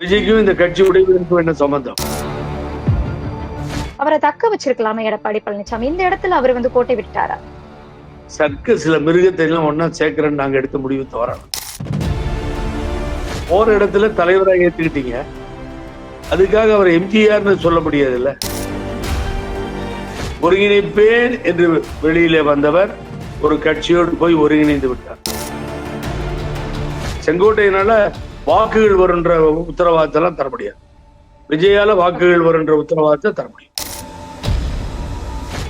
விஜய்க்கும் இந்த கட்சி உடைவதற்கும் என்ன சம்பந்தம்? அவரை தக்க வச்சிருக்கலாமே எடப்பாடி பழனிசாமி. இந்த இடத்துல அவர் வந்து கோட்டை விட்டாரா? சர்க்க சில மிருகத்தை எல்லாம் ஒன்னா சேர்க்கிறேன்னு நாங்க எடுத்த முடிவு தவறணும் போற இடத்துல தலைவராக ஏத்துக்கிட்டீங்க. அதுக்காக அவர் எம்ஜிஆர்னு சொல்ல முடியாதுல்ல? ஒருங்கிணைப்பேன் என்று வெளியிலே வந்தவர் ஒரு கட்சியோடு போய் ஒருங்கிணைந்து விட்டார். செங்கோட்டையினால வாக்குகள் வருன்ற உத்தரவாதத்தை எல்லாம் தர முடியாது. விஜயால வாக்குகள் வருன்ற உத்தரவாதத்தை தர முடியும்.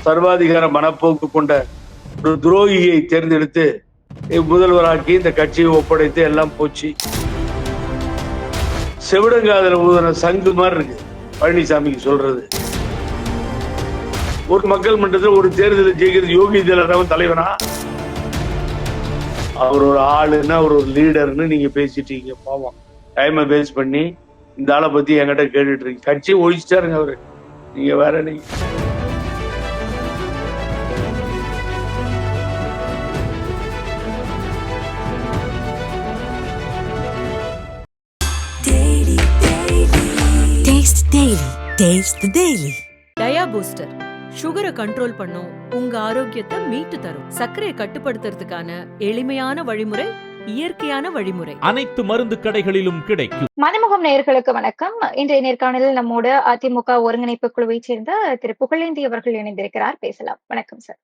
சர்வாதிகார மனப்போக்கு கொண்ட ஒரு துரோகியை தேர்ந்தெடுத்து முதல்வராக்கி இந்த கட்சியை ஒப்படைத்து எல்லாம் போச்சு. செவிடங்காதல ஊதன சங்கு மாதிரி இருக்கு. பழனிசாமிக்கு சொல்றது. ஒரு மக்கள் மன்றத்தில் ஒரு தேர்தலில் ஜெயிக்கிறது யோகி ஜெயலலிதாவும் தலைவனா? அவர் ஒரு ஆளுன்னா அவர் ஒரு லீடர்னு நீங்க பேசிட்டீங்க பாவம். டைமை வேஸ்ட் பண்ணி இந்த ஆளை பத்தி என்கிட்ட கேட்டுட்டு இருக்கீங்க. கட்சி ஒழிச்சிட்டாருங்க அவரு. நீங்க வேற நீங்க. Taste Daily. Taste the Daily. Dia booster சுகரை கண்ட்ரோல் பண்ணும். உங்க ஆரோக்கியத்தை மீட்டு தரும். சர்க்கரையை கட்டுப்படுத்துறதுக்கான எளிமையான வழிமுறை இயற்கையான வழிமுறை. அனைத்து மருந்து கடைகளிலும் கிடைக்கும். மதிமுகம் நேயர்களுக்கு வணக்கம். இன்றைய நேர்காணலில் நம்மோடு அதிமுக ஒருங்கிணைப்பு குழுவைச் சேர்ந்த திரு புகழேந்தி அவர்கள் இணைந்திருக்கிறார். பேசலாம். வணக்கம் சார்.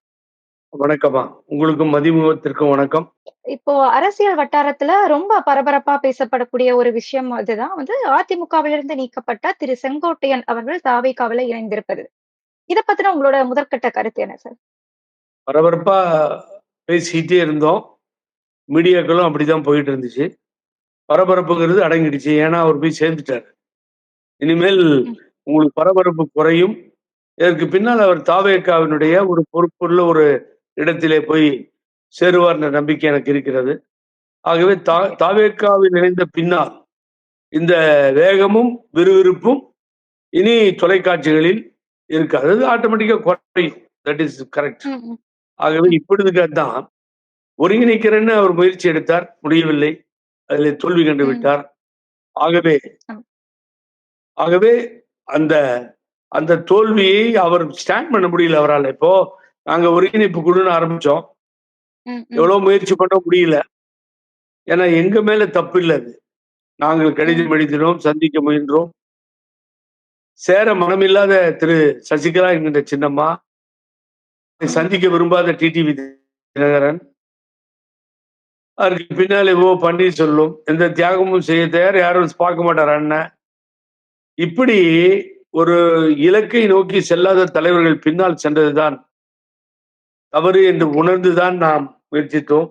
வணக்கமா உங்களுக்கும் மதிமுகத்திற்கும் வணக்கம். இப்போ அரசியல் வட்டாரத்துல ரொம்ப பரபரப்பா பேசப்படக்கூடிய ஒரு விஷயம் அதுதான். வந்து அதிமுகவிலிருந்து நீக்கப்பட்ட திரு செங்கோட்டையன் அவர்கள் தாவேகாவில இணைந்திருப்பது. இத பத்தின உங்களோட முதற்கட்ட கருத்து என்ன சார் பரபரப்பா பேசிக்கிட்டே இருந்தோம். மீடியாக்களும் அப்படிதான் போயிட்டு இருந்துச்சு. பரபரப்புங்கிறது அடங்கிடுச்சு. ஏன்னா அவர் போய் சேர்ந்துட்டாரு. இனிமேல் உங்களுக்கு பரபரப்பு குறையும். இதற்கு பின்னால் அவர் தாவேக்காவினுடைய ஒரு பொறுப்புள்ள ஒரு இடத்திலே போய் சேருவார் என்ற நம்பிக்கை எனக்கு இருக்கிறது. ஆகவே தா தாவேக்காவில் இணைந்த பின்னால் இந்த வேகமும் விறுவிறுப்பும் இனி தொலைக்காட்சிகளில் இருக்காது அது ஆட்டோமேட்டிக்கா குறையும் தட் இஸ் கரெக்ட். ஆகவே இப்பொழுதுக்கு தான் ஒருங்கிணைக்கிறேன்னு அவர் முயற்சி எடுத்தார். முடியவில்லை. அதில் தோல்வி கண்டு. விட்டார். ஆகவே. ஆகவே அந்த அந்த தோல்வியை அவர் ஸ்டாண்ட் பண்ண முடியல அவரால். இப்போ நாங்க ஒருங்கிணைப்பு குழுன்னு ஆரம்பிச்சோம். எவ்வளவு முயற்சி பண்ண முடியல. ஏன்னா எங்க மேல தப்பு இல்லை அது. நாங்கள் கடிதம் எழுதினோம் சந்திக்க முயன்றோம். சேர மனமில்லாத திரு சசிகலா என்கின்ற சின்னம்மா சந்திக்க விரும்பாத டிடிவி தினகரன் அதுக்கு பின்னாலே ஓ பன்னீர்செல்வம் எந்த தியாகமும் செய்ய தயார். யாரும் பார்க்க மாட்டார் அண்ணன். இப்படி ஒரு இலக்கை நோக்கி செல்லாத தலைவர்கள் பின்னால் சென்றதுதான் தவறு என்று உணர்ந்துதான் நாம் முயற்சித்தோம்.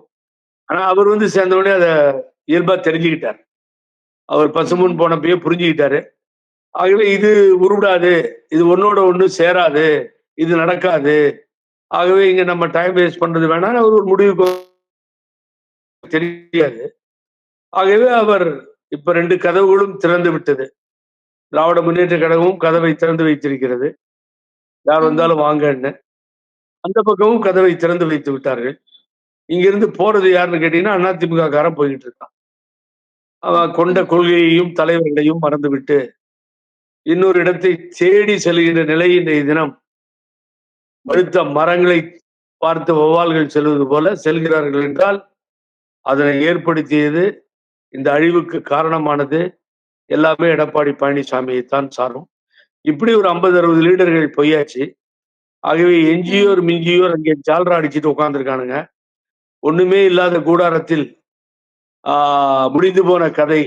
ஆனா அவர் வந்து சேர்ந்தவுடனே அதை இயல்பா தெரிஞ்சுக்கிட்டார். அவர் பசுமுன் போனப்பயே புரிஞ்சுக்கிட்டாரு. ஆகவே இது உருவிடாது இது ஒன்னோட ஒண்ணு சேராது. இது நடக்காது. ஆகவே இங்க நம்ம டைம் வேஸ்ட் பண்றது வேணாம் அவர் ஒரு முடிவுக்கு தெரியாது. ஆகவே அவர் இப்ப ரெண்டு கதவுகளும் திறந்து விட்டது. திராவிட முன்னேற்ற கழகமும் கதவை திறந்து வைத்திருக்கிறது. யார் வந்தாலும் வாங்கன்னு. அந்த பக்கமும் கதவை திறந்து வைத்து விட்டார்கள். இங்கிருந்து போறது யாருன்னு கேட்டீங்கன்னா அதிமுக காரன் போய்கிட்டு இருக்கான். அவன் கொண்ட கொள்கையையும் தலைவர்களையும் மறந்துவிட்டு இன்னொரு இடத்தை தேடி செல்கின்ற நிலை இன்றைய தினம். பழுத்த மரங்களை பார்த்து வௌவால்கள் செல்வது போல செல்கிறார்கள் என்றால் அதனை ஏற்படுத்தியது இந்த அழிவுக்கு காரணமானது எல்லாமே எடப்பாடி பழனிசாமியை தான் சாரும். இப்படி ஒரு ஐம்பது அறுபது லீடர்கள் பொய்யாச்சு ஆகவே எஞ்சியோர் மிஞ்சியோர் அங்கே ஜால்ரா அடிச்சுட்டு உட்காந்துருக்கானுங்க ஒண்ணுமே இல்லாத கூடாரத்தில் ஆஹ் முடிந்து போன கதை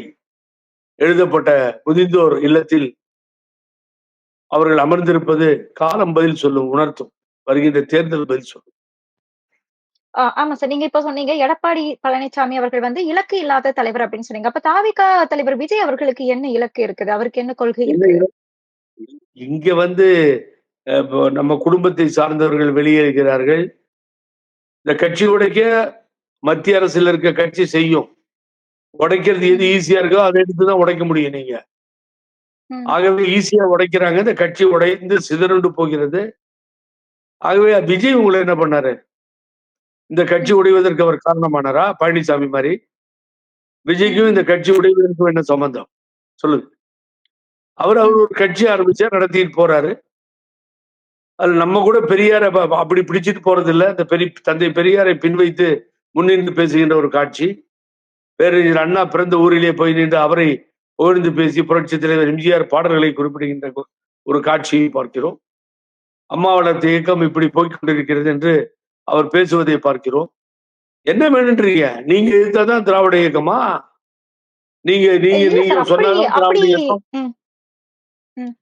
எழுதப்பட்ட முதிந்தோர் இல்லத்தில் அவர்கள் அமர்ந்திருப்பது காலம் பதில் சொல்லும் உணர்த்தும். வருகின்ற தேர்தல் பதில் சொல்லும். ஆமா சார். நீங்க இப்ப சொன்னீங்க எடப்பாடி பழனிசாமி அவர்கள் வந்து இலக்கு இல்லாத தலைவர் அப்படின்னு சொன்னீங்க. அப்ப தாவிகா தலைவர் விஜய் அவர்களுக்கு என்ன இலக்கு இருக்குது? அவருக்கு என்ன கொள்கை இங்க வந்து நம்ம குடும்பத்தை சார்ந்தவர்கள் வெளியேறுகிறார்கள். இந்த கட்சி உடைக்க மத்திய அரசுல இருக்க கட்சி செய்யும். உடைக்கிறது எது ஈஸியா இருக்கோ அதை எடுத்து தான் உடைக்க முடியும் நீங்க. ஆகவே ஈஸியா உடைக்கிறாங்க. இந்த கட்சி உடைந்து சிதறண்டு போகிறது. ஆகவே விஜய் உங்களை என்ன பண்ணாரு? இந்த கட்சி உடைவதற்கு அவர் காரணமானாரா? பழனிசாமி மாதிரி. விஜய்க்கும் இந்த கட்சி உடைவதற்கும் என்ன சம்பந்தம்? சொல்லுங்க. அவர் அவர் ஒரு கட்சி ஆரம்பிச்சா நடத்திட்டு போறாரு. அது நம்ம கூட பெரியார அப்படி பிடிச்சிட்டு போறது இல்லை இந்த பெரிய தந்தை பெரியாரை பின்வைத்து முன்னின்று பேசுகின்ற ஒரு காட்சி. பேரறிஞர் அண்ணா பிறந்த ஊரிலே போய் நின்று அவரை புகழ்ந்து பேசி புரட்சி தலைவர் எம்ஜிஆர் பாடல்களை குறிப்பிடுகின்ற ஒரு காட்சியை பார்க்கிறோம். அம்மா வளர்த்த இயக்கம் இப்படி போய்க் கொண்டிருக்கிறது என்று அவர் பேசுவதை பார்க்கிறோம். என்ன வேணுன்றீங்க? நீங்க எதிர்த்தாதான் திராவிட இயக்கமா? நீங்க நீங்க நீங்க சொன்னாதான் திராவிட இயக்கம் ம், நீங்க அப்படி சொன்னாதான் சொல்லல திராவிட சார் இப்போ இயக்கம்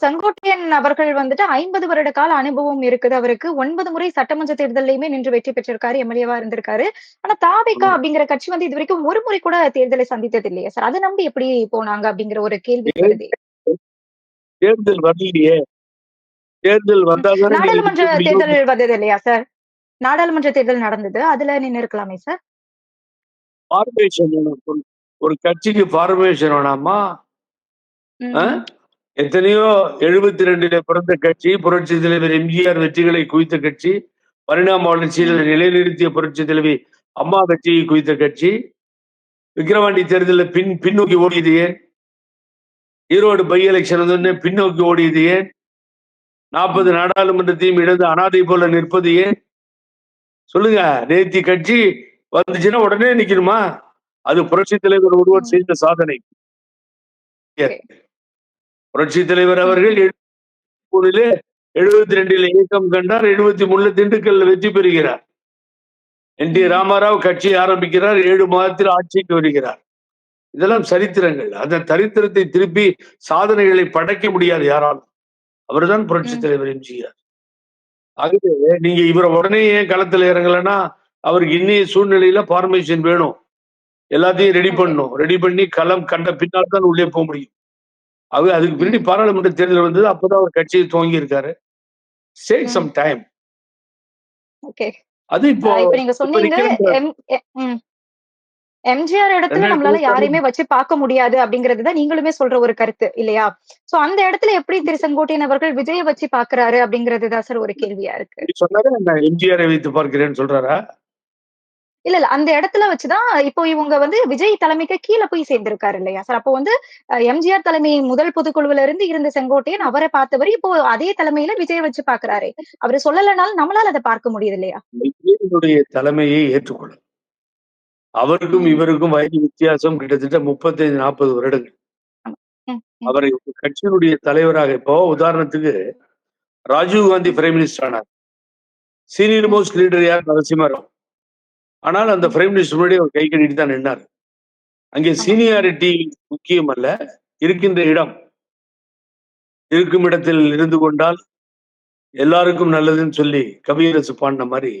செங்கோட்டையன் அவர்கள் வந்துட்டு ஐம்பது வருட கால அனுபவம் இருக்குது. அவருக்கு ஒன்பது முறை சட்டமன்ற தேர்தலையுமே நின்று வெற்றி பெற்றிருக்காரு எம்எல்ஏவா இருந்திருக்காரு. ஆனா தாவேகா. அப்படிங்கிற கட்சி வந்து இது வரைக்கும் ஒரு முறை கூட தேர்தலை சந்தித்தது இல்லையா சார்? அதை நம்பி எப்படி போனாங்க அப்படிங்கிற ஒரு கேள்வி வருது. தேர்தல் வரலையே. தேர்தல் வந்தாதானே நாடாளுமன்ற தேர்தல் வந்தது இல்லையா சார்? நாடாளுமன்ற தேர்தல் நடந்தது. அதுல நின்னு இருக்கலாமே சார். ஒரு கட்சிக்கு ஃபார்மேஷன் வேணாமா? எத்தனையோ எழுபத்தி ரெண்டுல பிறந்த கட்சி புரட்சி தலைவர் எம்ஜிஆர் வெற்றிகளை குவித்த கட்சி பரிணாம வளர்ச்சியில் நிலைநிறுத்திய புரட்சி தலைவி அம்மா வெற்றியை குவித்த கட்சி. விக்கிரவாண்டி தேர்தலில் பின் பின்னோக்கி ஓடியது ஏன்? ஈரோடு பை எலெக்ஷன் வந்து பின்னோக்கி ஓடியது ஏன்? நாற்பது நாடாளுமன்றத்தையும் இழந்து அனாதை போல நிற்பது ஏன்? சொல்லுங்க. நேத்தி கட்சி வந்துச்சுன்னா உடனே நிக்கணுமா அது புரட்சி தலைவர் ஒருவர். செய்த சாதனை. புரட்சி தலைவர் அவர்கள் மூணிலே எழுபத்தி ரெண்டில் இயக்கம் கண்டார். எழுபத்தி மூணுல திண்டுக்கல்ல வெற்றி பெறுகிறார். என். டி. ராமாராவ் கட்சி ஆரம்பிக்கிறார். ஏழு மாதத்தில் ஆட்சிக்கு வருகிறார். இதெல்லாம் சரித்திரங்கள். அந்த சரித்திரத்தை திருப்பி சாதனைகளை படைக்க முடியாது யாராலும். அவர்தான் புரட்சி. தலைவர் எம்ஜிஆர். ஆகவே நீங்க இவரை உடனே ஏன் களத்துல இறங்கலைன்னா அவருக்கு இன்னைய சூழ்நிலையில ஃபார்மேஷன் வேணும். எல்லாத்தையும் ரெடி. பண்ணணும். ரெடி பண்ணி களம் கண்ட பின்னால் தான் உள்ளே போக முடியும். அது அதுக்கு பின்னாடி பாராளுமன்ற தேர்தல் வந்தது அப்பதான் அவர் கட்சியை துவங்கி இருக்காரு சேக். சம் டைம் அது இப்போ நீங்க சொன்னீங்க. எம்ஜிஆர் இடத்துல நம்மளால யாரையுமே வச்சு பார்க்க முடியாது அப்படிங்கறதுதான் நீங்களுமே சொல்ற ஒரு கருத்து இல்லையா? சோ அந்த இடத்துல எப்படி திரு செங்கோட்டையன் அவர்கள் விஜய வச்சு பாக்குறாரு அப்படிங்கறதுதான் சார் ஒரு கேள்வியா இருக்கு. சொன்னாரு நான் எம்ஜிஆரை வைத்து பார்க்கிறேன்னு சொல்றாரா? இல்ல இல்ல. அந்த இடத்துல வச்சுதான் இப்போ இவங்க வந்து விஜய் தலைமைக்கு கீழே போய் சேர்ந்திருக்காரு இல்லையா? சார் அப்போ வந்து எம்ஜிஆர் தலைமை முதல் பொதுக்குழுவுல இருந்து இருந்த செங்கோட்டையன் அவரை பார்த்தவர் இப்போ அதே தலைமையில விஜய் வச்சு பாக்குறாரு அவரு சொல்லலைனாலும் நம்மளால அதை பார்க்க முடியுது இல்லையா? தலைமையை ஏற்றுக்கொள்ள. அவருக்கும். இவருக்கும் வயது வித்தியாசம் கிட்டத்தட்ட முப்பத்தைந்து நாற்பது வருடங்கள். அவரை கட்சியினுடைய தலைவராக இப்போ உதாரணத்துக்கு ராஜீவ் காந்தி பிரைம் மினிஸ்டர் ஆனார். சீனியர் மோஸ்ட் லீடர் யார்? நரசிம்மராவ். ஆனால் அந்த பிரைம் மினிஸ்டர் முன்னாடி அவர் கை கட்டிட்டு தான் நின்னார். அங்கே சீனியாரிட்டி முக்கியம் அல்ல இருக்கின்ற இடம். இருக்கும் இடத்தில் இருந்து கொண்டால் எல்லாருக்கும் நல்லதுன்னு சொல்லி கவியரசு பாடின மாதிரி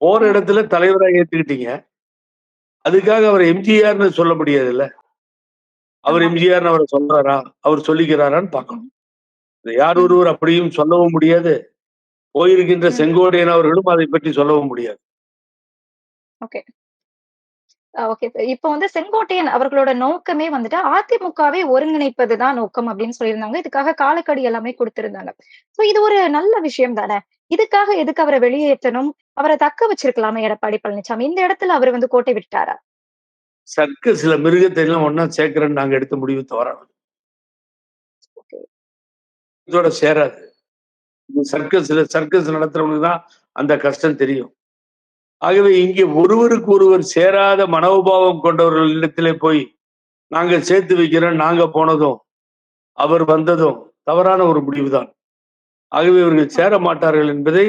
போற இடத்துல தலைவரா ஏத்துக்கிட்டீங்க. அதுக்காக அவர் எம்ஜிஆர்னு சொல்ல முடியாதுல்ல. அவர் ஆமா. எம்ஜிஆர்னு அவரை சொல்றாரா அவர் சொல்லிக்கிறாரான்னு பார்க்கணும். யார் ஒருவர் அப்படியும் சொல்லவும் முடியாது. போயிருக்கின்ற. செங்கோடையன் அவர்களும் அதை பற்றி சொல்லவும் முடியாது. ஓகே ஓகே இப்போ வந்து செங்கோட்டையன் அவர்களோட நோக்கமே வந்துட்டு அதிமுகவை ஒருங்கிணைப்பதுதான் நோக்கம் அப்படின்னு சொல்லியிருந்தாங்க. இதுக்காக காலக்கடி எல்லாமே கொடுத்திருந்தாங்க. சோ இது ஒரு நல்ல விஷயம் தானே? இதுக்காக எதுக்கு அவரை வெளியேற்றணும்? அவரை தக்க வச்சிருக்கலாமே எடப்பாடி பழனிசாமி இந்த இடத்துல அவர் வந்து கோட்டை விட்டாரா? சர்க்க சில மிருகத்தை எல்லாம் ஒன்னா சேர்க்கிறேன்னு நாங்க எடுத்த முடிவு தவறானது. இதோட சேராது. சர்க்கஸ்ல சர்க்கஸ் நடத்துறவங்களுக்கு தான் அந்த கஷ்டம் தெரியும். ஆகவே இங்கே ஒருவருக்கு ஒருவர் சேராத மனோபாவம் கொண்டவர்கள் இடத்திலே போய் நாங்க சேர்த்து வைக்கிறோம் நாங்க போனதும் அவர் வந்ததும் தவறான ஒரு முடிவுதான். ஆகவே இவர்கள் சேர மாட்டார்கள் என்பதை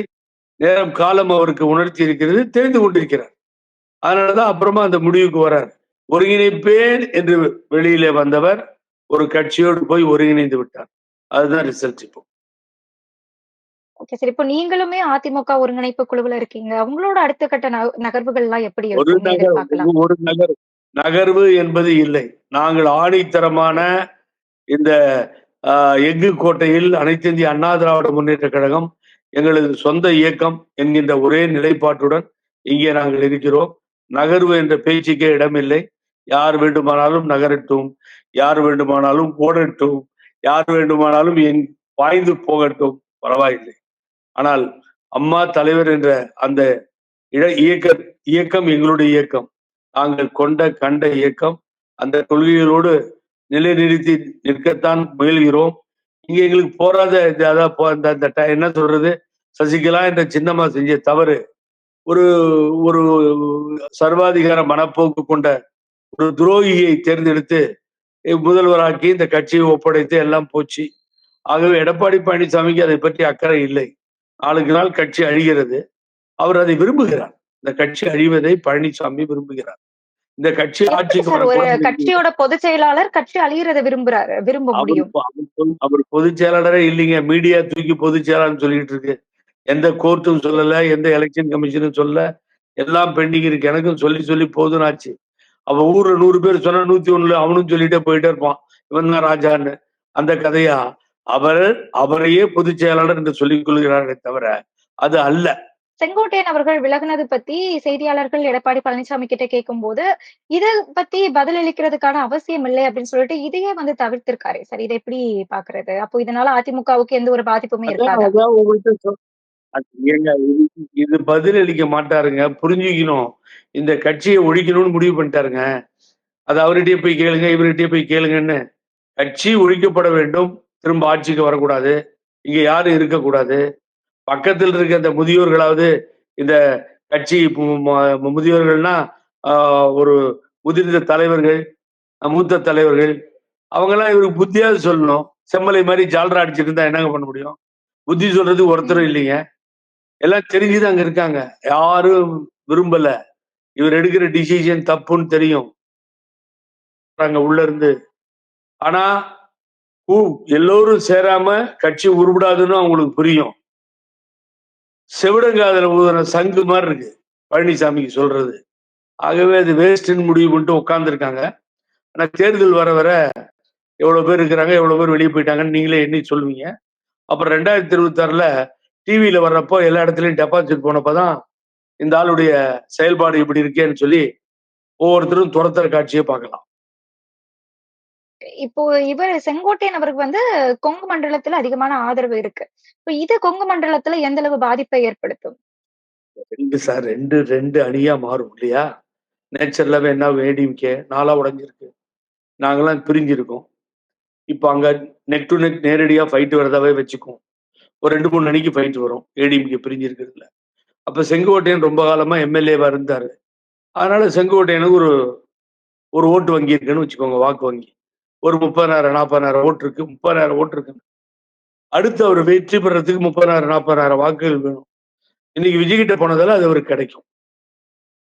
நேரம் காலம் அவருக்கு உணர்த்தி இருக்கிறது தெரிந்து கொண்டிருக்கிறார். அதனாலதான் அப்புறமா அந்த முடிவுக்கு வரார். ஒருங்கிணைப்பேன் என்று வெளியிலே வந்தவர் ஒரு கட்சியோடு போய் ஒருங்கிணைந்து விட்டார். அதுதான் ரிசல்ட் இப்போ. ஓகே சரி இப்போ நீங்களுமே அதிமுக ஒருங்கிணைப்பு குழுவுல இருக்கீங்க. உங்களோட அடுத்த கட்ட நக- நகர்வுகள் எல்லாம் எப்படி ஒரு இருக்கும் நகர் எதிர்பார்க்கலாம்? ஒரு நகர் நகர்வு என்பது இல்லை. நாங்கள் ஆணித்தரமான இந்த எஃகு கோட்டையில் அனைத்து இந்திய அண்ணா திராவிட முன்னேற்ற கழகம் எங்களது சொந்த இயக்கம் என்கின்ற ஒரே நிலைப்பாட்டுடன் இங்கே நாங்கள் இருக்கிறோம். நகர்வு என்ற பேச்சுக்கே இடமில்லை. யார் வேண்டுமானாலும் நகரட்டும் யார் வேண்டுமானாலும் ஓடட்டும் யார் வேண்டுமானாலும் எங் பாய்ந்து போகட்டும் பரவாயில்லை. ஆனால் அம்மா தலைவர் என்ற அந்த இட- இயக்க இயக்கம் எங்களுடைய இயக்கம். நாங்கள் கொண்ட கண்ட இயக்கம். அந்த கொள்கைகளோடு நிலைநிறுத்தி நிற்கத்தான் முயல்கிறோம். இங்க எங்களுக்கு போராத போ- இந்த இந்த என்ன சொல்றது? சசிகலா என்ற சின்னம்மா செஞ்ச தவறு ஒரு ஒரு சர்வாதிகார மனப்போக்கு கொண்ட ஒரு துரோகியை தேர்ந்தெடுத்து முதல்வராக்கி இந்த கட்சியை ஒப்படைத்து எல்லாம் போச்சு. ஆகவே எடப்பாடி பழனிசாமிக்கு அதை பற்றி அக்கறை இல்லை. நாளுக்கு நாள் கட்சி அழிகிறது. அவர் அதை விரும்புகிறார். இந்த கட்சி அழிவதை பழனிசாமி விரும்புகிறார். இந்த கட்சி ஆட்சிக்கு கட்சியோட பொதுச் செயலாளர் கட்சி அழியறத விரும்புறாரு விரும்ப முடியும். அவர் பொது- அவர் பொதுச் செயலாளரே இல்லைங்க. மீடியா தூக்கி பொதுச் செயலாளர்னு சொல்லிட்டு இருக்கு. எந்த கோர்ட்டும் சொல்லல எந்த எலெக்ஷன் கமிஷனும் சொல்ல எல்லாம் பெண்டிங் இருக்கு. எனக்கும் சொல்லி சொல்லி போதும் ஆச்சு அவ ஊர்ல நூறு பேர் சொன்னா நூத்தி ஒண்ணுல அவனும் சொல்லிட்டே போயிட்டே இருப்பான். இவன் தான் ராஜான்னு. அந்த கதையா? அவர் அவரையே பொதுச் செயலாளர் என்று சொல்லிக் கொள்கிறாரே தவிர அது அல்ல. செங்கோட்டையன் அவர்கள் விலகுனது பத்தி செய்தியாளர்கள் எடப்பாடி பழனிசாமி கிட்ட கேட்கும்போது இத பத்தி பதிலளிக்கிறதுக்கான அவசியம் இல்லை அப்படின்னு சொல்லிட்டு இதையே வந்து தவிர்த்திருக்காரு. சார் இதை எப்படி பாக்குறது? அப்போ இதனால அதிமுகவுக்கு எந்த ஒரு பாதிப்புமே இருக்காதா? இது பதில் அளிக்க மாட்டாருங்க. புரிஞ்சுக்கணும். இந்த கட்சியை ஒழிக்கணும்னு முடிவு பண்ணிட்டாருங்க. அது அவர்கிட்டயே போய் கேளுங்க இவர்கிட்டயே போய் கேளுங்கன்னு. கட்சி ஒழிக்கப்பட வேண்டும். திரும்ப ஆட்சிக்கு வரக்கூடாது. இங்க யாரும் இருக்கக்கூடாது. பக்கத்தில் இருக்க அந்த முதியோர்களாவது இந்த கட்சி முதியோர்கள்னா ஒரு முதிர்ந்த தலைவர்கள் மூத்த தலைவர்கள் அவங்கெல்லாம் இவருக்கு புத்தியாவது சொல்லணும். செம்மலை மாதிரி ஜால்ரா அடிச்சிட்டு இருந்தா என்னங்க பண்ண முடியும்? புத்தி சொல்றது ஒருத்தரும் இல்லைங்க. எல்லாம் தெரிஞ்சுதான் அங்க இருக்காங்க. யாரும் விரும்பல. இவர் எடுக்கிற டிசிஷன் தப்புன்னு தெரியும். அங்க உள்ள இருந்து. ஆனா எல்லோரும் சேராம கட்சி உருப்படாதுன்னு அவங்களுக்கு புரியும். செவிடங்காதல ஊதுன சங்கு மாதிரி இருக்கு பழனிசாமிக்கு சொல்றது. ஆகவே அது வேஸ்ட்னு முடிவு பண்ணிட்டு உட்கார்ந்துருக்காங்க ஆனா தேர்தல் வர வர எவ்வளவு பேர் இருக்கிறாங்க எவ்வளவு பேர் வெளியே போயிட்டாங்கன்னு நீங்களே எண்ணி சொல்லுவீங்க அப்புறம் ரெண்டாயிரத்தி இருபத்தி ஆறுல டிவியில வர்றப்போ எல்லா இடத்துலயும் டெபாசிட் போனப்பதான் இந்த ஆளுடைய செயல்பாடு இப்படி இருக்கேன்னு சொல்லி ஒவ்வொருத்தரும் துரத்துற காட்சியை பார்க்கலாம். இப்போ இவர் செங்கோட்டையன் அவருக்கு வந்து கொங்கு மண்டலத்துல அதிகமான ஆதரவு இருக்கு. இப்போ இது கொங்கு மண்டலத்துல எந்த அளவு பாதிப்பை ஏற்படுத்தும்? ரெண்டு சார் ரெண்டு ரெண்டு அணியா மாறும் இல்லையா? நேச்சர்லவே என்ன ஏடிஎம்கே நாளா உடைஞ்சிருக்கு. நாங்கெல்லாம் பிரிஞ்சிருக்கோம். இப்போ அங்க நெக் டு நெக் நேரடியா ஃபைட் வரதாவே வச்சுக்குவோம். ஒரு ரெண்டு மூணு அணிக்கு ஃபைட் வரும் ஏடிஎம்கே பிரிஞ்சிருக்கிறதுல. அப்ப செங்கோட்டையன் ரொம்ப காலமா எம்எல்ஏவா இருந்தாரு. அதனால செங்கோட்டையனுக்கு ஒரு ஒரு ஓட்டு வங்கி இருக்குன்னு வச்சுக்கோங்க வாக்கு வங்கி. ஒரு முப்பதாயிரம் நாற்பதாயிரம் ஓட்டு இருக்கு முப்பதாயிரம் ஓட்டு இருக்கு. அடுத்து அவர் வெற்றி பெறதுக்கு முப்பதாயிரம் நாற்பதாயிரம் வாக்குகள் வேணும். இன்னைக்கு விஜய்கிட்ட போனதால அது அவருக்கு கிடைக்கும்.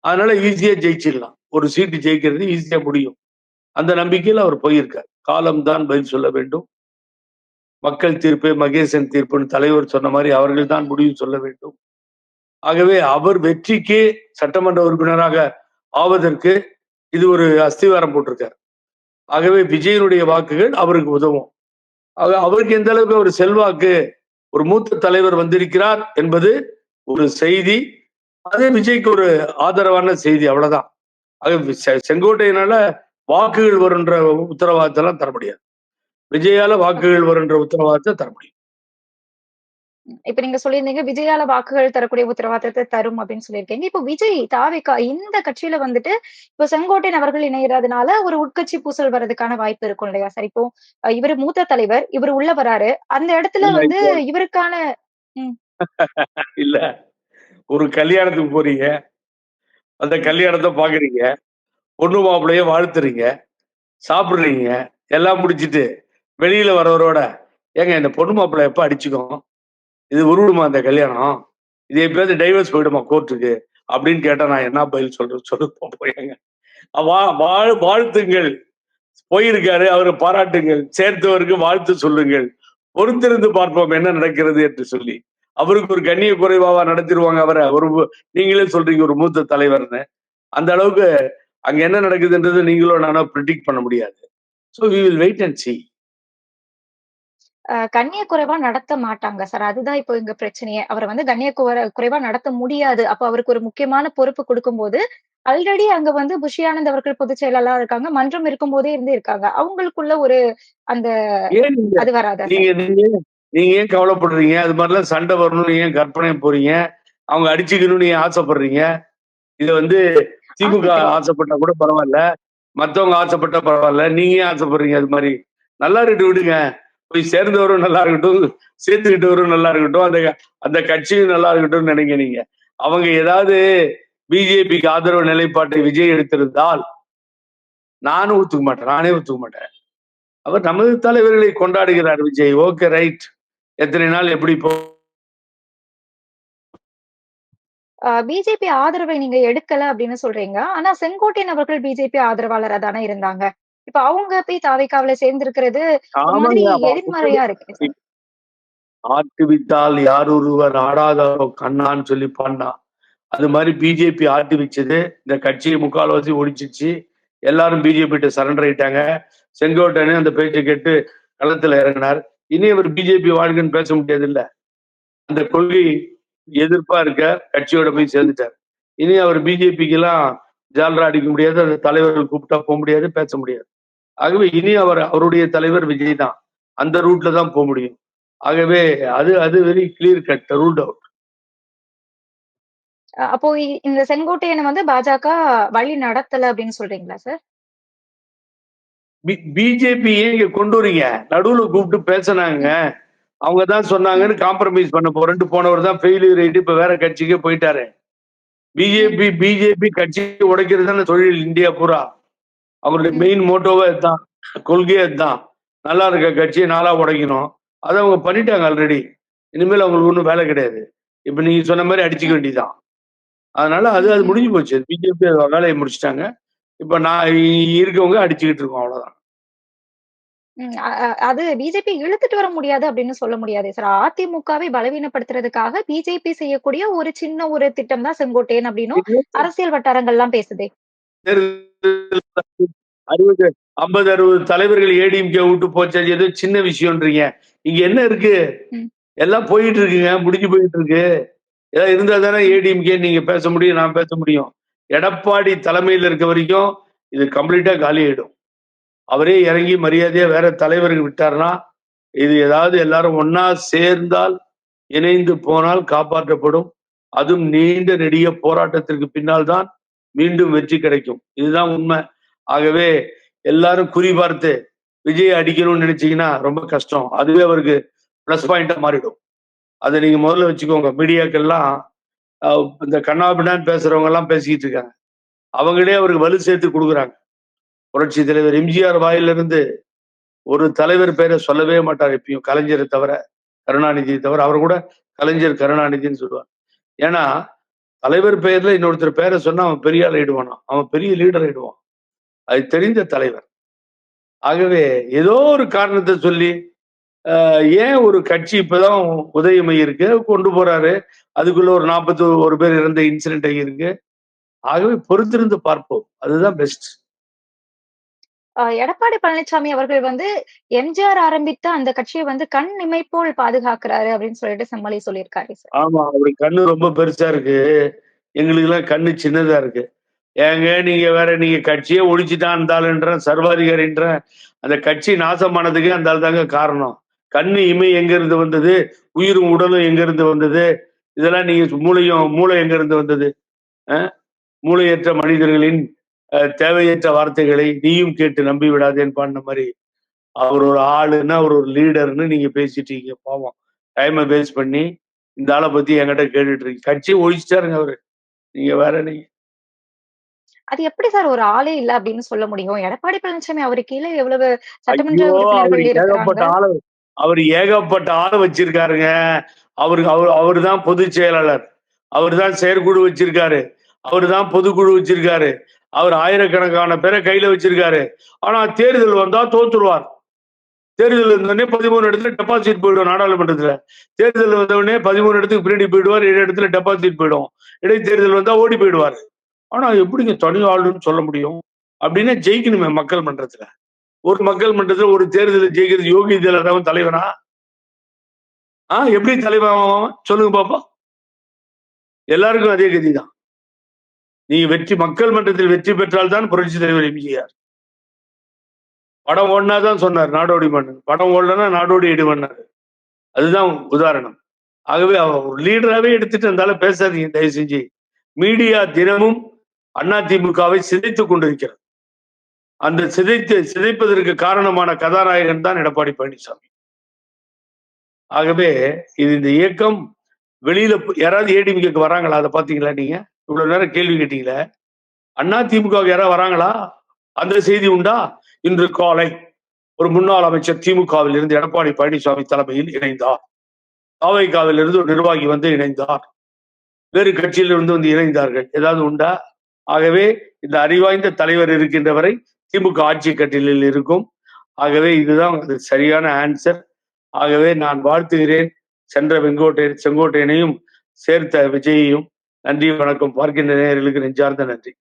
அதனால ஈஸியா ஜெயிச்சிடலாம். ஒரு சீட்டு ஜெயிக்கிறது ஈஸியா முடியும். அந்த நம்பிக்கையில அவர் போயிருக்கார். காலம்தான் பதில் சொல்ல வேண்டும். மக்கள் தீர்ப்பு மகேசன் தீர்ப்புன்னு தலைவர் சொன்ன மாதிரி அவர்கள் தான் முடிவு சொல்ல வேண்டும். ஆகவே அவர் வெற்றிக்கு சட்டமன்ற உறுப்பினராக ஆவதற்கு இது ஒரு அஸ்திவாரம் போட்டிருக்கார். ஆகவே விஜயனுடைய வாக்குகள் அவருக்கு உதவும். ஆக அவருக்கு எந்த அளவுக்கு ஒரு செல்வாக்கு ஒரு மூத்த தலைவர் வந்திருக்கிறார் என்பது ஒரு செய்தி. அதே விஜய்க்கு ஒரு ஆதரவான செய்தி அவ்வளவுதான். ஆக செங்கோட்டையினால வாக்குகள் வருன்ற உத்தரவாதத்தை எல்லாம் தர முடியாது. விஜயால வாக்குகள் வருன்ற உத்தரவாதத்தை தர முடியும். இப்ப நீங்க சொல்லியிருந்தீங்க விஜயால வாக்குகள் தரக்கூடிய உத்தரவாதத்தை தரும் அப்படின்னு சொல்லியிருக்கீங்க. இப்போ விஜய் தாவிகா இந்த கட்சியில வந்துட்டு இப்போ செங்கோட்டையன் அவர்கள் இணையறதுனால ஒரு உட்கட்சி பூசல் வர்றதுக்கான வாய்ப்பு இருக்கும் இல்லையா? சார் இப்போ இவரு மூத்த தலைவர் இவர் உள்ள வராரு. அந்த இடத்துல வந்து இவருக்கான இல்ல. ஒரு கல்யாணத்துக்கு போறீங்க. அந்த கல்யாணத்தை பாக்குறீங்க. பொண்ணு மாப்பிள்ளைய வாழ்த்துறீங்க. சாப்பிடுறீங்க. எல்லாம் முடிச்சிட்டு வெளியில வரவரோட ஏங்க இந்த பொண்ணு மாப்பிள்ளை எப்ப அடிச்சுக்கும்? இது உருவிடுமா இந்த கல்யாணம்? இது எப்பயாவது டைவர்ஸ் போயிடுமா கோர்ட்டுக்கு அப்படின்னு கேட்டா நான் என்ன பதில் சொல்றது சொல்லு போயாங்க வா வாழ் வாழ்த்துங்கள். போயிருக்காரு அவரை பாராட்டுங்கள். சேர்த்தவருக்கு வாழ்த்து சொல்லுங்கள். பொறுத்திருந்து பார்ப்போம் என்ன நடக்கிறது என்று சொல்லி. அவருக்கு ஒரு கண்ணிய குறைவாவா நடத்திடுவாங்க அவரை. ஒரு நீங்களே சொல்றீங்க ஒரு மூத்த தலைவர்னு. அந்த அளவுக்கு அங்க என்ன நடக்குதுன்றது நீங்களும் நானோ ப்ரிடிக்ட் பண்ண முடியாது. So we will wait and see கண்ணிய குறைவா நடத்த மாட்டாங்க சார். அதுதான் இப்போ இங்க பிரச்சனையே. அவரை வந்து கண்ணிய குறை- குறைவா நடத்த முடியாது. அப்ப அவருக்கு ஒரு முக்கியமான பொறுப்பு கொடுக்கும்போது ஆல்ரெடி அங்க வந்து புஷி ஆனந்த் அவர்கள் பொதுச் செயலாளரா இருக்காங்க. மன்றம் இருக்கும் போதே இருந்து இருக்காங்க அவங்களுக்குள்ள ஒரு அந்த அது வராதா நீங்க ஏன் கவலைப்படுறீங்க? அது மாதிரிலாம் சண்டை வரணும்னு ஏன் கற்பனை போறீங்க? அவங்க அடிச்சுக்கணும்னு ஏன் ஆசைப்படுறீங்க? இது வந்து திமுக. ஆசைப்பட்டா கூட பரவாயில்ல. மத்தவங்க ஆசைப்பட்டா பரவாயில்ல. நீங்க ஏன் ஆசைப்படுறீங்க? அது மாதிரி நல்லா இருக்கட்டும் விடுங்க. போய் சேர்ந்தவரும் நல்லா இருக்கட்டும் சேர்த்துக்கிட்டவரும் நல்லா இருக்கட்டும் அந்த அந்த கட்சியும் நல்லா இருக்கட்டும் நினைங்க நீங்க. அவங்க ஏதாவது பிஜேபிக்கு ஆதரவு நிலைப்பாட்டை விஜய் எடுத்திருந்தால் நானும் ஒத்துக்க மாட்டேன் நானே ஒத்துக்க மாட்டேன். அவர் நமது தலைவர்களை கொண்டாடுகிறார் விஜய் ஓகே ரைட். எத்தனை நாள் எப்படி போ பிஜேபி ஆதரவை நீங்க எடுக்கல அப்படின்னு சொல்றீங்க. ஆனா செங்கோட்டையன் அவர்கள் பிஜேபி ஆதரவாளரா தானே இருந்தாங்க? இப்ப அவங்க போய் தாவைக்காவில சேர்ந்திருக்கிறது எதிர்மறையா இருக்கு. ஆட்டுவித்தால் யார் ஒருவர் ஆடாதாரோ கண்ணான்னு சொல்லி பாண்டா அது மாதிரி பிஜேபி ஆட்டி வச்சது. இந்த கட்சியை முக்கால்வாசி ஒடிச்சிச்சு. எல்லாரும் பிஜேபி கிட்ட சரண்டர் ஆயிட்டாங்க. செங்கோட்டையனே அந்த பேச்சை கேட்டு களத்துல இறங்கினார். இனி அவர் பிஜேபி வாழ்க்கைன்னு பேச முடியாது இல்ல அந்த கொள்கை எதிர்ப்பா இருக்க கட்சியோட போய் சேர்ந்துட்டார். இனி அவர் பிஜேபிக்கு எல்லாம் ஜால்ரா அடிக்க முடியாது. அந்த தலைவர்கள் கூப்பிட்டா போக முடியாது பேச முடியாது. ஆகவே இனி அவர் அவருடைய தலைவர் விஜய் தான் அந்த ரூட்ல தான் போக முடியும். ஆகவே அது அது very clear cut ruled out அப்போ இந்த செங்கோட்டையனை வந்து பாஜக வழி நடத்தல அப்படின்னு சொல்றீங்களா சார் பிஜேபி இங்க கொண்டு வரீங்க. நடுவுல கூப்பிட்டு பேசினாங்க. அவங்க தான் சொன்னாங்கன்னு காம்ப்ரமைஸ் பண்ண போறேன்ட்டு போனவர் தான் ஃபெயிலியர் ஆயிட்டு இப்ப வேற கட்சிக்கே போயிட்டாரு. பிஜேபி பிஜேபி கட்சி உடைக்கிறது தானே தொழில் இந்தியா பூரா. அவருடைய மெயின் மோட்டோவே அதுதான். கொள்கையே அதுதான். நல்லா இருக்க கட்சியை நாளா உடைக்கணும். அதை அவங்க பண்ணிட்டாங்க ஆல்ரெடி இனிமேல் அவங்களுக்கு ஒன்றும் வேலை கிடையாது. இப்ப நீங்க சொன்ன மாதிரி அடிச்சுக்க வேண்டியதுதான். அதனால அது அது முடிஞ்சு போச்சு. பிஜேபி வேலையை முடிச்சிட்டாங்க. இப்ப நான் இருக்கவங்க அடிச்சுக்கிட்டு இருக்கோம் அவ்வளவுதான். அது பிஜேபி இழுத்துட்டு வர முடியாது அப்படின்னு சொல்ல முடியாது. சார் அதிமுகவை பலவீனப்படுத்துறதுக்காக பிஜேபி செய்யக்கூடிய ஒரு சின்ன ஒரு திட்டம் தான் செங்கோட்டையன் அப்படின்னும் அரசியல் வட்டாரங்கள்லாம் பேசுதே. அறுபது ஐம்பது அறுபது தலைவர்கள் ஏடிஎம்கே விட்டு போச்சு. ஏதோ சின்ன விஷயம்ன்றீங்க. இங்க என்ன இருக்கு. எல்லாம் போயிட்டு இருக்குங்க. முடிஞ்சு போயிட்டு இருக்கு. ஏதாவது இருந்தா தானே ஏடிஎம்கே நீங்க பேச முடியும் நான் பேச முடியும். எடப்பாடி தலைமையில் இருக்க வரைக்கும் இது கம்ப்ளீட்டா காலி ஆயிடும். அவரே இறங்கி மரியாதையா வேற தலைவர்கள் விட்டார்னா இது ஏதாவது எல்லாரும் ஒன்னா சேர்ந்தால் இணைந்து போனால் காப்பாற்றப்படும். அதுவும் நீண்ட நெடிய போராட்டத்திற்கு பின்னால் தான் மீண்டும் வெற்றி கிடைக்கும். இதுதான் உண்மை. ஆகவே எல்லாரும் குறி பார்த்து விஜய் அடிக்கணும்னு நினைச்சீங்கன்னா ரொம்ப கஷ்டம். அதுவே அவருக்கு ப்ளஸ் பாயிண்டா மாறிடும். அதை நீங்க முதல்ல வச்சுக்கோங்க. மீடியாக்கெல்லாம் இந்த கண்ணாபின்னான்னு பேசுறவங்க எல்லாம் பேசிக்கிட்டு இருக்காங்க. அவங்களே அவருக்கு வலு சேர்த்து கொடுக்குறாங்க. புரட்சி தலைவர் எம்ஜிஆர் வாயிலிருந்து ஒரு தலைவர் பேரை சொல்லவே மாட்டார் எப்பயும். கலைஞரை தவிர கருணாநிதியை தவிர அவர் கூட கலைஞர் கருணாநிதின்னு சொல்லுவார். ஏன்னா தலைவர் பெயர்ல இன்னொருத்தர் பேரை சொன்னா அவன் பெரிய ஆள் ஆயிடுவானா அவன் பெரிய லீடர் ஆயிடுவான் அது தெரிந்த தலைவர். ஆகவே ஏதோ ஒரு காரணத்தை சொல்லி ஆஹ், ஏன் ஒரு கட்சி இப்பதான் உதயமை இருக்கு கொண்டு போறாரு? அதுக்குள்ள ஒரு நாற்பத்தி ஒரு பேர் இறந்த இன்சிடென்ட் இருக்கு. ஆகவே பொறுத்திருந்து பார்ப்போம். அதுதான் பெஸ்ட் எடப்பாடி பழனிசாமி அவர்கள் வந்து எம்ஜிஆர் ஆரம்பித்த அந்த கட்சியை வந்து கண் இமைப்போல் பாதுகாக்கிறாரு அப்படின்னு சொல்லிட்டு செம்மொழி சொல்லியிருக்காரு ஆமா அவரு கண்ணு ரொம்ப பெருசா இருக்கு. எங்களுக்கு எல்லாம் கண்ணு சின்னதா இருக்கு. ஏங்க நீங்க வேற நீங்க கட்சியே ஒழிச்சுதான் இருந்தாலுன்ற சர்வாதிகாரின்ற அந்த கட்சி நாசமானதுக்கு அந்த ஆள் தாங்க காரணம். கண்ணு இமை எங்க இருந்து வந்தது? உயிரும் உடலும் எங்க இருந்து வந்தது? இதெல்லாம் நீங்க மூளையும் மூளை எங்க இருந்து வந்தது மூளையற்ற மனிதர்களின் தேவையற்ற வார்த்தைகளை நீயும் கேட்டு நம்பி விடாதேன்னு பாடின மாதிரி அவர் ஒரு ஆளுன்னா அவர் ஒரு லீடர்னு நீங்க பேசிட்டீங்க பாவம். டைமை பேஸ் பண்ணி இந்த ஆளை பத்தி என்கிட்ட கேட்டுட்டு இருக்கீங்க. கட்சியை ஒழிச்சிட்டாருங்க அவரு. நீங்க வேற நீங்க. அது எப்படி சார் ஒரு ஆளே இல்ல அப்படின்னு சொல்ல முடியும்? எடப்பாடி பழனிசாமி அவரு கீழே எவ்வளவு சட்டமன்ற ஏகப்பட்ட ஆளு. அவர் ஏகப்பட்ட ஆளை வச்சிருக்காருங்க. அவருக்கு அவர் அவர் தான் பொதுச் செயலாளர். அவர் தான் செயற்குழு வச்சிருக்காரு. அவர் தான் பொதுக்குழு வச்சிருக்காரு. அவர் ஆயிரக்கணக்கான பேரை கையில வச்சிருக்காரு. ஆனா தேர்தல் வந்தா தோத்துருவார். தேர்தல் வந்தோடனே பதிமூணு இடத்துல டெபாசிட் போயிடும் நாடாளுமன்றத்துல. தேர்தல் வந்தவுடனே பதிமூணு இடத்துக்கு பின்னாடி போயிடுவார் ஏழு இடத்துல டெபாசிட் போயிடும். இடைத்தேர்தல் வந்தா ஓடி போயிடுவார். ஆனா எப்படிங்க தனி ஆளுன்னு சொல்ல முடியும்? அப்படின்னா ஜெயிக்கணுமே மக்கள் மன்றத்துல. ஒரு மக்கள் மன்றத்துல ஒரு தேர்தல் ஜெயிக்கிறது யோகி ஜெயலலிதாவும் தலைவனா? ஆ எப்படி தலைவன் சொல்லுங்க பாப்பா எல்லாருக்கும் அதே கதி தான் நீ வெற்றி மக்கள் மன்றத்தில் வெற்றி பெற்றால் தான் புரட்சி தலைவர் எம்ஜிஆர் படம் ஓடினாதான் சொன்னார் நாடோடி மன்னன். படம் ஓடலன்னா நாடோடி இடி மன்னர் அதுதான் உதாரணம். ஆகவே அவர் ஒரு லீடராகவே எடுத்துட்டு இருந்தாலும் பேசாதீங்க தயவு செஞ்சு. மீடியா தினமும் அதிமுகவை சிதைத்துக் கொண்டிருக்கிறது. அந்த சிதைத்து சிதைப்பதற்கு காரணமான கதாநாயகன் தான் எடப்பாடி பழனிசாமி. ஆகவே இது இந்த இயக்கம் வெளியில யாராவது ஏடிமிக்கு வராங்களா? அதை பாத்தீங்களா நீங்க? இவ்வளவு நேரம் கேள்வி கேட்டீங்களே? அண்ணா திமுக யாராவது வராங்களா? அந்த செய்தி உண்டா? இன்று காலை ஒரு முன்னாள் அமைச்சர் திமுகவில் இருந்து எடப்பாடி பழனிசாமி தலைமையில் இணைந்தார். தாவைக்காவில் இருந்து ஒரு நிர்வாகி வந்து இணைந்தார். வேறு கட்சியிலிருந்து வந்து இணைந்தார்கள். ஏதாவது உண்டா? ஆகவே இந்த அறிவாய்ந்த தலைவர் இருக்கின்ற வரை திமுக ஆட்சி கட்டிலில் இருக்கும். ஆகவே இதுதான் அது சரியான ஆன்சர். ஆகவே நான் வாழ்த்துகிறேன். சென்ற வெங்கோட்டை செங்கோட்டையனையும் சேர்த்த விஜயையும் நன்றி வணக்கம். பார்க்கின்ற நேயர்களுக்கு நெஞ்சார்ந்த நன்றி.